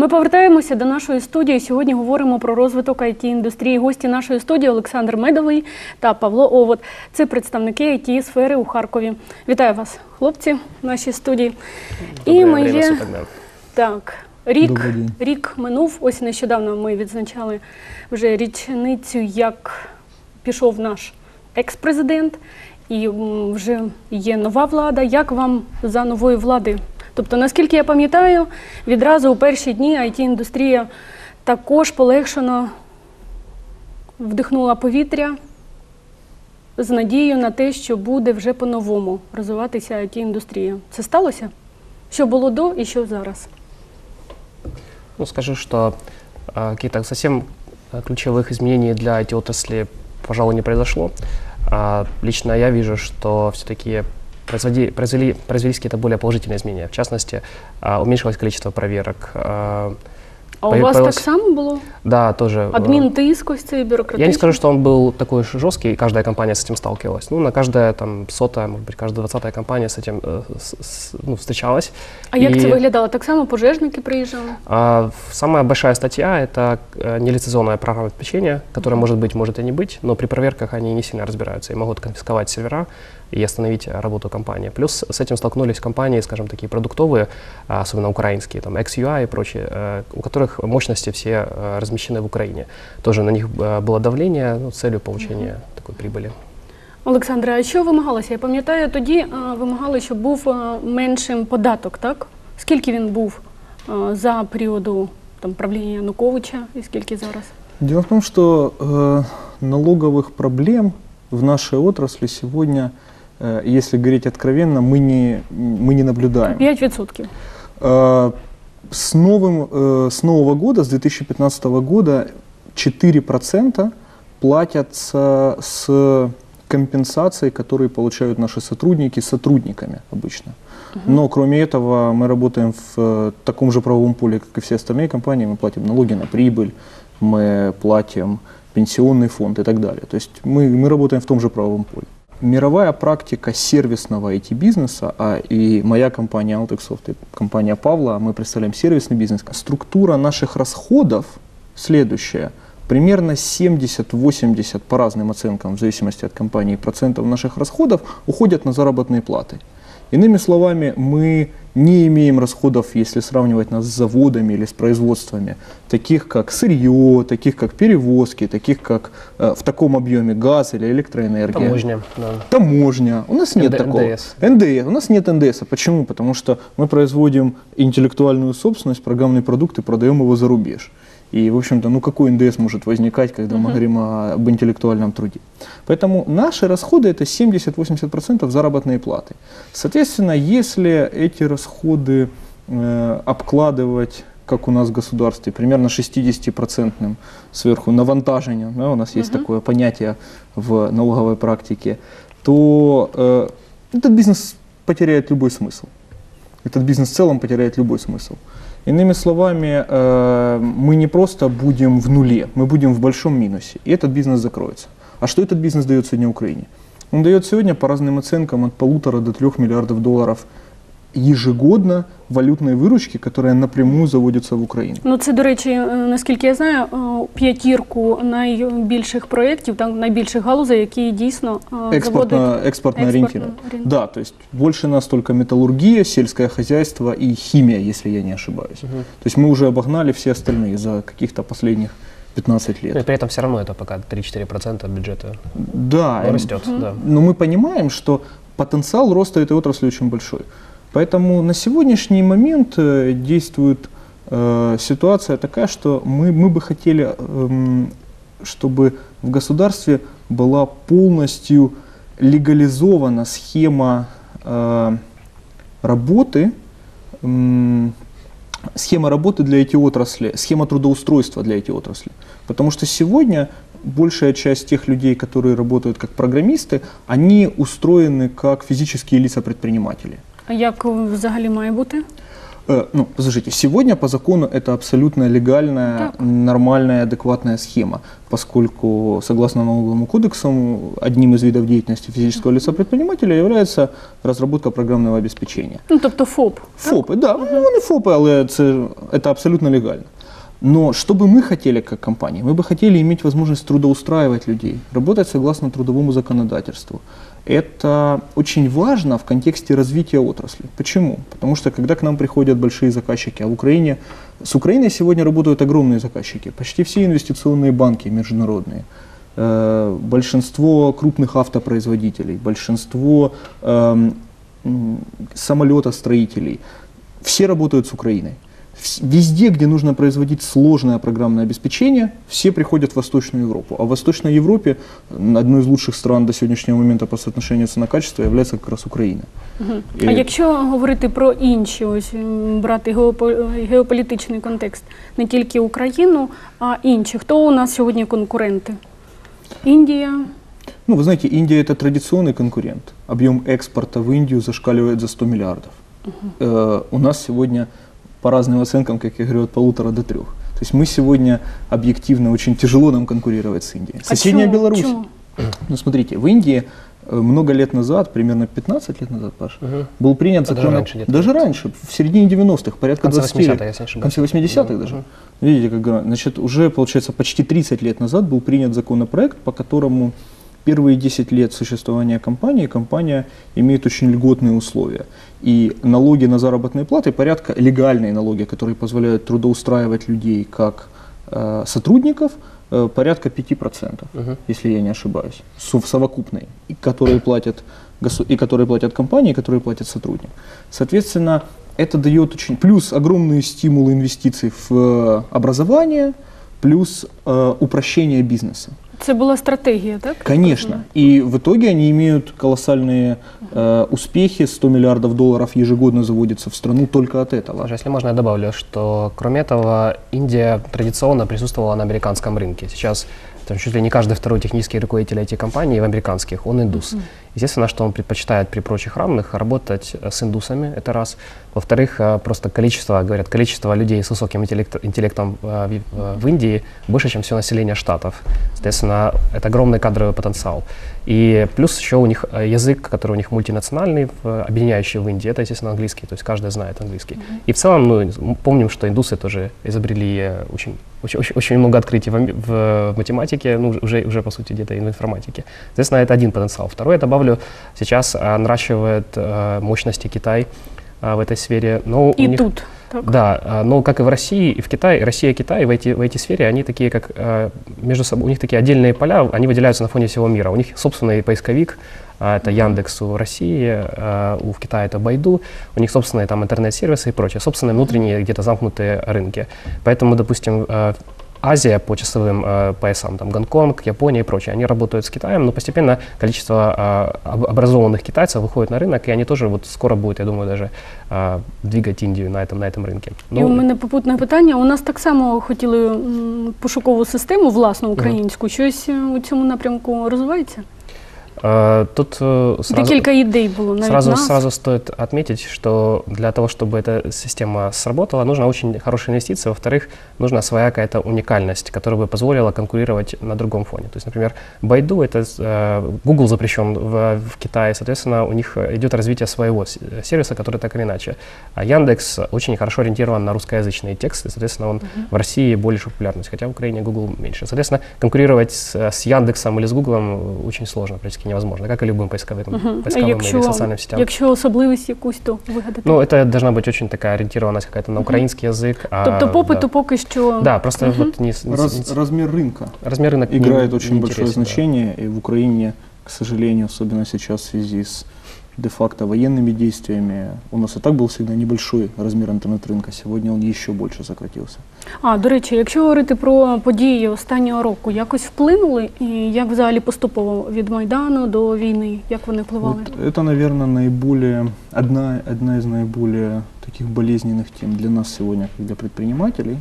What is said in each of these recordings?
Ми повертаємося до нашої студії. Сьогодні говоримо про розвиток it індустрії. Гості нашої студії Олександр Медовий та Павло Овод. Це представники it сфери у Харкові. Вітаю вас, хлопці, в нашій студії. І ми время є так. Рік, рік минув. Ось нещодавно ми відзначали вже річницю, як пішов наш екс-президент, і вже є нова влада. Як вам за нової влади? Тобто, наскільки я пам'ятаю, відразу у перші дні it індустрія також полегшено вдихнула повітря з надією на те, що буде вже по-новому розвиватися it індустрія. Це сталося? Що було до і що зараз? Ну, скажу, что э, каких-то совсем э, ключевых изменений для IT-отрасли, пожалуй, не произошло. А, лично я вижу, что все-таки производи, произвели, произвелись какие-то более положительные изменения. В частности, а, уменьшилось количество проверок. А, А у вас так само було? да, тоже. Адмінтиск ось цей бюрократичний? Я не скажу, что он был такой уж жесткий, и каждая компания с этим сталкивалась. Ну, на каждая там сотая, может быть, каждая двадцатая компания с этим э, с- с- ну, встречалась. А як И- це виглядало? Так само пожежники приїжджали? А, Самая большая статья – это э, нелицензионное программное обеспечение, которое может быть, может и не быть, но при проверках они не сильно разбираются и могут конфисковать сервера и остановить э, работу компании. Плюс с этим столкнулись компании, скажем, такие продуктовые, а, особенно украинские, там XUI и прочие, э, у которых мощности все э, размещены в Украине. Тоже на них э, было давление ну, с целью получения такой прибыли. Олександра, а що вимагалося? Я пам'ятаю, тоді е, вимагали, щоб був е, меншим податок, так? Скільки він був е, за періоду там, правління Януковича і скільки зараз? Дело в том, что э, налоговых проблем в нашей отрасли сегодня, э, если говорить откровенно, мы не, мы не наблюдаем. 5%. Э, с, новым, э, с нового года, с 2015 года, 4% платятся с компенсацией, которые получают наши сотрудники сотрудниками обычно. Но кроме этого мы работаем в э, таком же правовом поле, как и все остальные компании. Мы платим налоги на прибыль, мы платим пенсионный фонд и так далее. То есть мы, мы работаем в том же правовом поле. Мировая практика сервисного IT-бизнеса, а и моя компания Altexoft и компания Павла, мы представляем сервисный бизнес. Структура наших расходов следующая. Примерно 70-80 по разным оценкам, в зависимости от компании, процентов наших расходов уходят на заработные платы. Иными словами, мы не имеем расходов, если сравнивать нас с заводами или с производствами, таких как сырье, таких как перевозки, таких как э, в таком объеме газ или электроэнергия. Таможня, да. Таможня. У нас нет НД- такого. НДС. НДС. У нас нет НДС. Почему? Потому что мы производим интеллектуальную собственность, программный продукт и продаем его за рубеж. И, в общем-то, ну какой ндс может возникать, когда мы говорим о- об интеллектуальном труде? Поэтому наши расходы это 70-80% заработной платы. Соответственно, если эти расходы э, обкладывать как у нас в государстве, примерно 60% сверху навантажения, да, у нас есть такое понятие в налоговой практике, то э, этот бизнес потеряет любой смысл. Этот бизнес в целом потеряет любой смысл. Иными словами, э, мы не просто будем в нуле, мы будем в большом минусе, и этот бизнес закроется. А что этот бизнес дает сегодня Украине? Он дает сегодня по разным оценкам от полутора до трех миллиардов долларов ежегодно валютной выручки, которая напрямую заводится в Украину. Ну, це, до речі, е, наскільки я знаю, е, п'ятірку найбільших проєктів, там найбільших галузей, які дійсно е, Экспортно, заводять экспортно експортно ориентирован. орієнтовані. Да, то есть больше нас только металлургия, сельское хозяйство и химия, если я не ошибаюсь. То есть мы уже обогнали все остальные за каких-то последних 15 Ну, и лет. при этом все равно это пока 3-4% бюджета Да, и- растет. Да. но мы понимаем, что потенциал роста этой отрасли очень большой. Поэтому на сегодняшний момент э, действует э, ситуация такая, что мы, мы бы хотели, эм, чтобы в государстве была полностью легализована схема э, работы, м, схема работы для IT-отрасли, схема трудоустройства для IT-отрасли. Потому что сегодня большая часть тех людей, которые работают как программисты, они устроены как физические лица-предприниматели. А як взагалі має бути? Ну, послушайте, сегодня по закону это абсолютно легальная, Так. нормальная, адекватная схема, поскольку, согласно налоговому кодексу, одним из видов деятельности физического лица предпринимателя является разработка программного обеспечения. Ну, тобто ФОП. ФОПи, да, ну, вони ФОПи, але це, это абсолютно легально. Но что бы мы хотели как компания? Мы бы хотели иметь возможность трудоустраивать людей, работать согласно трудовому законодательству. Это очень важно в контексте развития отрасли. Почему? Потому что когда к нам приходят большие заказчики, а в Украине, с Украиной сегодня работают огромные заказчики, почти все инвестиционные банки международные, э, большинство крупных автопроизводителей, большинство эм, самолетостроителей, все работают с Украиной. Вс- Везде, где нужно производить сложное программное обеспечение, все приходят в Восточную Европу. А в Восточной Европе м, одной из лучших стран до сегодняшнего момента по соотношению цена-качество является как раз Украина. А І- якщо говорити про інші, ось м, брати геопо- геополітичний контекст, не тільки Україну, а інші, хто у нас сьогодні конкуренти? Індія, Ну, вы знаете, Индия это традиционный конкурент. Объем экспорта в Индию зашкаливает за 100 миллиардов. Э, у нас сегодня, по разным оценкам, как я говорю, от полутора до трех. То есть мы сегодня объективно очень тяжело нам конкурировать с Индией. А Соседняя чому? Беларусь. Чому? Ну, смотрите, в Индии э, много лет назад, примерно 15 лет назад, Паш, Мгм. был принят А даже закон... раньше даже раньше, в середине 90-х, В порядка конце 20 80-х, лет. если не В конце 80-х Мгм. даже. Видите, как значит, уже, получается, почти 30 лет назад был принят законопроект, по которому первые 10 лет существования компании компания имеет очень льготные условия. И налоги на заработные платы, порядка легальные налоги, которые позволяют трудоустраивать людей как э, сотрудников, э, порядка 5%, Мгм. если я не ошибаюсь, сов- совокупной, и которые платят, госу- и которые платят компании, и которые платят сотрудник. Соответственно, это дает очень... Плюс огромные стимулы инвестиций в э, образование, плюс э, упрощение бизнеса. Це була стратегія, так? Конечно. И в итоге они имеют колоссальные э, успехи. 100 миллиардов долларов ежегодно заводится в страну только от этого. Слушай, если можно, я добавлю, что кроме этого, Индия традиционно присутствовала на американском рынке. Сейчас там, чуть ли не каждый второй технический руководитель IT-компаний в американских, он индус. Естественно, что он предпочитает при прочих равных работать э, с индусами, это раз. Во-вторых, э, просто количество, говорят, количество людей с высоким интеллект- интеллектом э, в, в Индии больше, чем все население штатов. Соответственно, это огромный кадровый потенциал. И плюс еще у них язык, который у них мультинациональный, объединяющий в Индии, это, естественно, английский, то есть каждый знает английский. И в целом, ну, помним, что индусы тоже изобрели очень, очень, очень, очень много открытий в, в математике, ну, уже, уже, по сути, где-то и в информатике. Соответственно, это один потенциал. Второй, я добавлю, сейчас а, наращивает э, мощности Китай а, в этой сфере. Но І них- тут. Так? да, а, но как и в России, и в Китае, Россия и Китай в эти, в эти сфере, они такие, как между собой, у них такие отдельные поля, они выделяются на фоне всего мира. У них собственный поисковик, это Яндекс у России, у в Китае это Байду, у них собственные там интернет-сервисы и прочее, собственные внутренние где-то замкнутые рынки. Поэтому, допустим, Азия по часовым э, поясам, там Гонконг, Япония и прочее, они работают с Китаем, но постепенно количество э, об- образованных китайцев выходит на рынок, и они тоже вот скоро будут, я думаю, даже э, двигать Индию на этом, на этом рынке. І у мене попутне питання. У нас так само хотіли м, пошукову систему власну українську. Щось е, у цьому напрямку розвивається? э, тут э, сразу, Декілька ідей було навіть сразу, нас. сразу стоит отметить, что для того, чтобы эта система сработала, нужна очень хорошая инвестиция. Во-вторых, нужна своя какая-то уникальность, которая бы позволила конкурировать на другом фоне. То есть, например, Baidu, это э, Google запрещен в, в Китае, соответственно, у них идет развитие своего с- сервиса, который так или иначе. А Яндекс очень хорошо ориентирован на русскоязычные тексты, соответственно, он в России большую популярность, хотя в Украине Google меньше. Соответственно, конкурировать с, с Яндексом или с Гуглом очень сложно, практически невозможно, как и любым поисковым, Мгм. А поисковым или якщо, социальным сетям. якщо особливість якусь, то вигадати. Ну, это должна быть очень такая ориентированность какая-то на украинский язык. а, тобто попиту да. поки що Да, просто вот не, с- не с- Раз- размер рынка размер рынок не- играет не очень большое интересен, да. значение, и в Украине, к сожалению, особенно сейчас в связи с де-факто военными действиями, у нас и так был всегда небольшой размер интернет-рынка, сегодня он еще больше сократился. А, до речі, якщо говорити про події останнього року, якось вплинули і як взагалі поступово від Майдану до війни, як вони впливали? Вот это, наверное, наиболее, одна, одна из наиболее таких болезненных тем для нас сегодня, как для предпринимателей,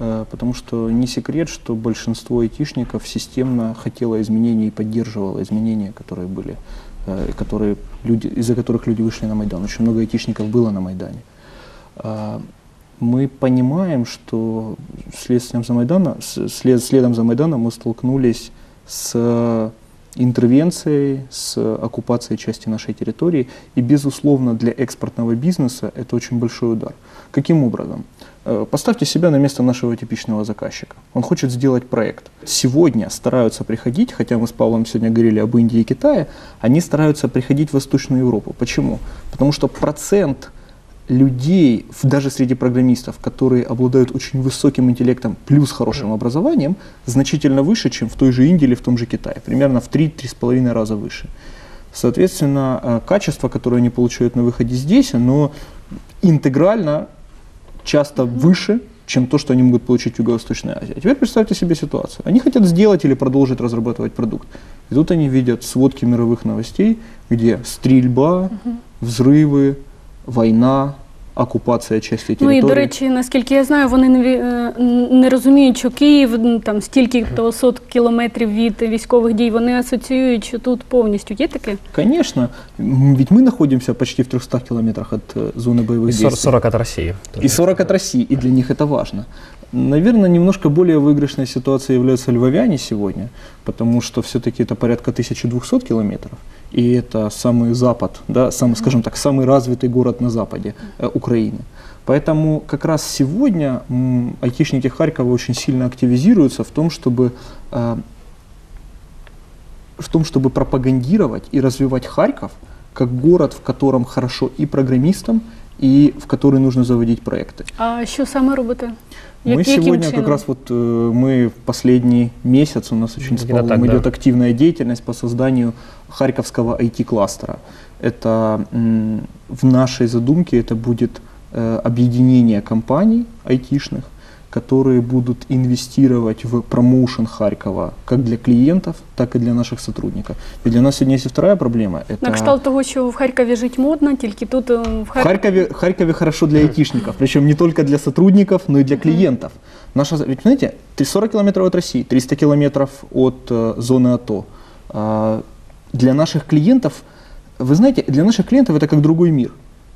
э, потому что не секрет, что большинство айтишников системно хотело изменений и поддерживало изменения, которые были, э, которые люди, из-за которых люди вышли на Майдан. Очень много айтишников было на Майдане. А, Мы понимаем, что следствием за Майдана, след- следом за Майданом мы столкнулись с интервенцией, с оккупацией части нашей территории. И, безусловно, для экспортного бизнеса это очень большой удар. Каким образом? Э, Поставьте себя на место нашего типичного заказчика. Он хочет сделать проект. Сегодня стараются приходить, хотя мы с Павлом сегодня говорили об Индии и Китае, они стараются приходить в Восточную Европу. Почему? Потому что процент людей, даже среди программистов, которые обладают очень высоким интеллектом плюс хорошим образованием, значительно выше, чем в той же Индии или в том же Китае. Примерно в 3-3,5 раза выше. Соответственно, э, качество, которое они получают на выходе здесь, оно интегрально часто выше, чем то, что они могут получить в Юго-Восточной Азии. А теперь представьте себе ситуацию. Они хотят сделать или продолжить разрабатывать продукт. И тут они видят сводки мировых новостей, где стрельба, взрывы, війна, окупація часті Ну території. і до речі, наскільки я знаю, вони не, ві- е, не розуміють, що Київ м, там стільки то сот кілометрів від військових дій. Вони асоціюють, що тут повністю є таке. Конечно, м, ведь мы находимся почти в 300 километрах от э, зоны боевых И 40, действий. 40 от России. тоже. И 40 от России, и для них это важно. Наверное, немножко более выигрышной ситуацией являются львовяне сегодня, потому что все-таки это порядка 1200 километров, и это самый запад, да, самый, скажем так, самый развитый город на западе э, Украины. Поэтому как раз сегодня м, айтишники Харькова очень сильно активизируются в том, чтобы э, в том, чтобы пропагандировать и развивать Харьков как город, в котором хорошо и программистам, и в который нужно заводить проекты. А що саме робите? мы Як- яким сегодня чином? как раз вот э, мы в последний месяц у нас очень с Где-то Павлом так, да. идет активная деятельность по созданию Харьковского IT-кластера. Это м, в нашей задумке это будет э, объединение компаний айтишных, которые будут инвестировать в промоушен Харькова как для клиентов, так и для наших сотрудников. И для нас сегодня есть и вторая проблема. Это На кшталт того, що в Харкові жить модно, тільки тут е, в в Харкові. Харькове, Харькове хорошо для айтишников, причем не только для сотрудников, но и для клиентов. Наша, за- ведь знаете, 40 километров от России, 300 километров от э, зоны АТО. А, для наших клиентов, вы знаете, для наших клиентов это как другой мир.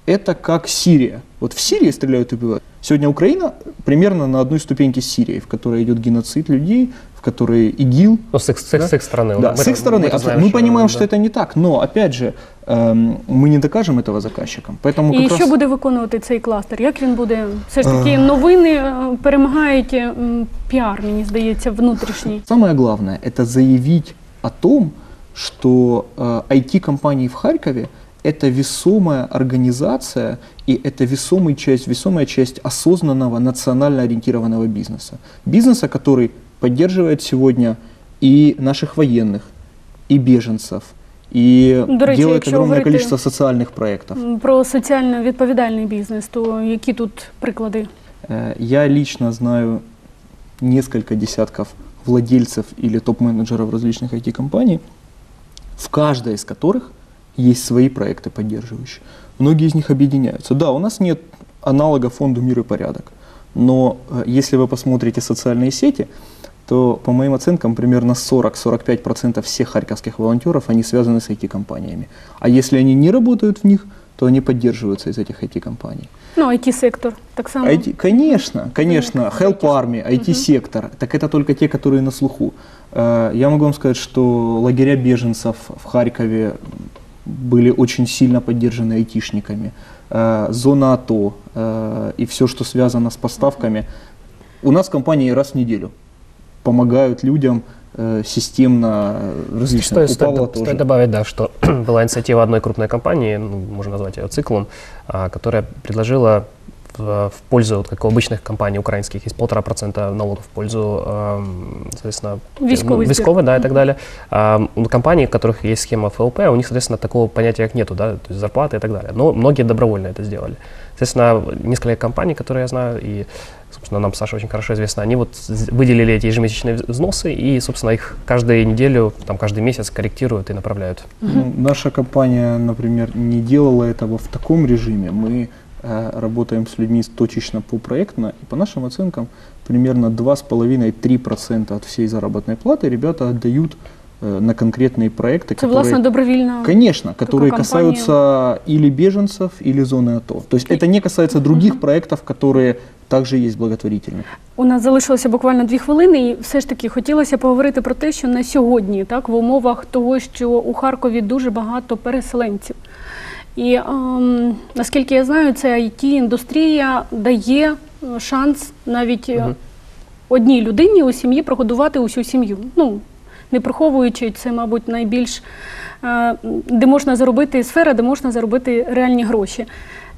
Это как Сирия. Вот в Сирии стреляют и убивают. Сегодня Украина примерно на одной ступеньке с Сирией, в которой идет геноцид людей, в которой ИГИЛ, Ну, с их, с их- Да? с их стороны. да, Мы с это- их стороны. мы это абсолютно. знаем, мы понимаем, да. что это не так, но опять же, эм, мы не докажем этого заказчикам. Поэтому І как що раз... буде виконувати цей кластер? Як він буде? Все ж Е. таки, новини е, перемагають е, м, піар, мені здається, внутрішній. Самое главное – это заявить о том, что э, IT-компании в Харькове – это весомая организация и это весомый часть, весомая часть осознанного национально ориентированного бизнеса. Бизнеса, который поддерживает сегодня и наших военных, и беженцев, и До речі, делает якщо огромное говорити- количество социальных проектов. М, Про соціально відповідальний бізнес, то які тут приклади? Э, Я лично знаю несколько десятков владельцев или топ-менеджеров различных IT-компаний, в каждой из которых есть свои проекты поддерживающие. Многие из них объединяются. Да, у нас нет аналога фонду «Мир и порядок», но э, если вы посмотрите социальные сети, то, по моим оценкам, примерно 40-45% всех харьковских волонтеров, они связаны с IT-компаниями. А если они не работают в них, то они поддерживаются из этих IT-компаний. Ну, IT-сектор так само. IT, конечно, конечно, Help Army, IT-сектор, так это только те, которые на слуху. Э, Я могу вам сказать, что лагеря беженцев в Харькове были очень сильно поддержаны айтишниками. Э, Зона АТО э, и все, что связано с поставками. У нас компании раз в неделю помогают людям э, системно различно. Стоит, тоже. стоит добавить, да, что была инициатива одной крупной компании, ну, можно назвать ее циклом, а, которая предложила в, в пользу, вот как у обычных компаний украинских, есть полтора процента налогов в пользу, эм, соответственно, Військовий ну, збір. військовый, да, и так далее. А, у компаний, у которых есть схема ФЛП, у них, соответственно, такого понятия как нету, да, то есть зарплаты и так далее. Но многие добровольно это сделали. Соответственно, несколько компаний, которые я знаю, и, собственно, нам Саша очень хорошо известно, они вот з- выделили эти ежемесячные взносы и, собственно, их каждую неделю, там, каждый месяц корректируют и направляют. Ну, наша компания, например, не делала этого в таком режиме. Мы э, работаем с людьми точечно по проектно, и по нашим оценкам примерно 2,5-3% от всей заработной платы ребята отдают э, на конкретные проекты, Це которые... власне добровільна. Конечно, которые компания. касаются или беженцев, или зоны АТО. То есть это не касается других проектов, которые также есть благотворительные. У нас залишилося буквально дві хвилини, і все ж таки хотілося поговорити про те, що на сьогодні, так, в умовах того, що у Харкові дуже багато переселенців. І ем, наскільки я знаю, це it індустрія дає е, шанс навіть е, Мгм. одній людині у сім'ї прогодувати усю сім'ю. Ну, не приховуючи, це, мабуть, найбільш е, де можна заробити сфера, де можна заробити реальні гроші.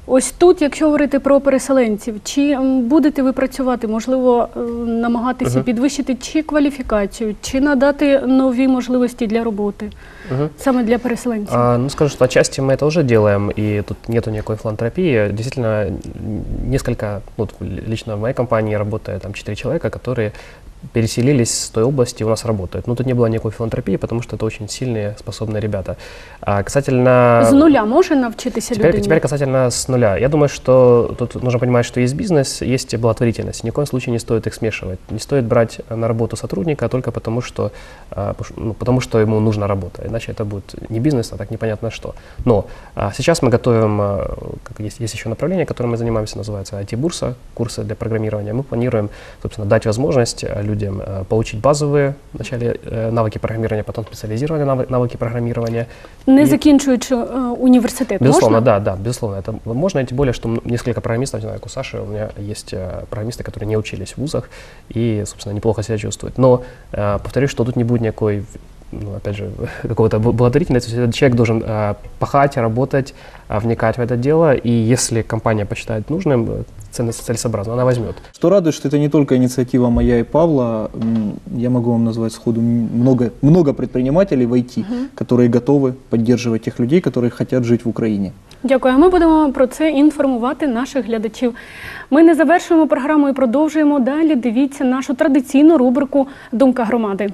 Ось тут, якщо говорити про переселенців, чи м, будете ви працювати, можливо, е, намагатися Мгм. підвищити чи кваліфікацію, чи надати нові можливості для роботи Мгм. саме для переселенців? А, ну, скажу, что отчасти мы это уже делаем, и тут нету никакой филантропии. Действительно, н- несколько, ну, вот л- лично в моей компании работает там 4 человека, которые переселились с той области и у нас работают. Но тут не было никакой филантропии, потому что это очень сильные, способные ребята. А касательно... З нуля може навчитися Теперь, теперь касательно с нуля. Я думаю, что тут нужно понимать, что есть бизнес, есть благотворительность. Ни в коем случае не стоит их смешивать. Не стоит брать на работу сотрудника только потому, что, а, ну, потому что ему нужна работа. Иначе это будет не бизнес, а так непонятно что. Но а, сейчас мы готовим, а, как есть, есть еще направление, которым мы занимаемся, называется IT-бурса, курсы для программирования. Мы планируем, собственно, дать возможность а, людям а, получить базовые вначале э, навыки программирования, потом специализированные навы- навыки программирования, Не і- закінчуючи е, університет, Безусловно, можна? да, да, безусловно, это можно, и тем более, что м- несколько программистов, не знаю, как у Саши, у меня есть э, программисты, которые не учились в вузах и, собственно, неплохо себя чувствуют. Но э, повторюсь, что тут не будет никакой ну, опять же, какого-то бл- благотворительности, То есть этот человек должен э, пахать, работать, а, вникать в это дело, и если компания посчитает нужным, э, ценно- целесообразно, она возьмет. Что радует, что это не только инициатива моя и Павла. М, Я могу вам назвать сходу м- много, много предпринимателей в IT, которые готовы поддерживать тех людей, которые хотят жить в Украине. Дякую. А Ми будемо про це інформувати наших глядачів. Ми не завершуємо програму і продовжуємо далі. Дивіться нашу традиційну рубрику Думка громади.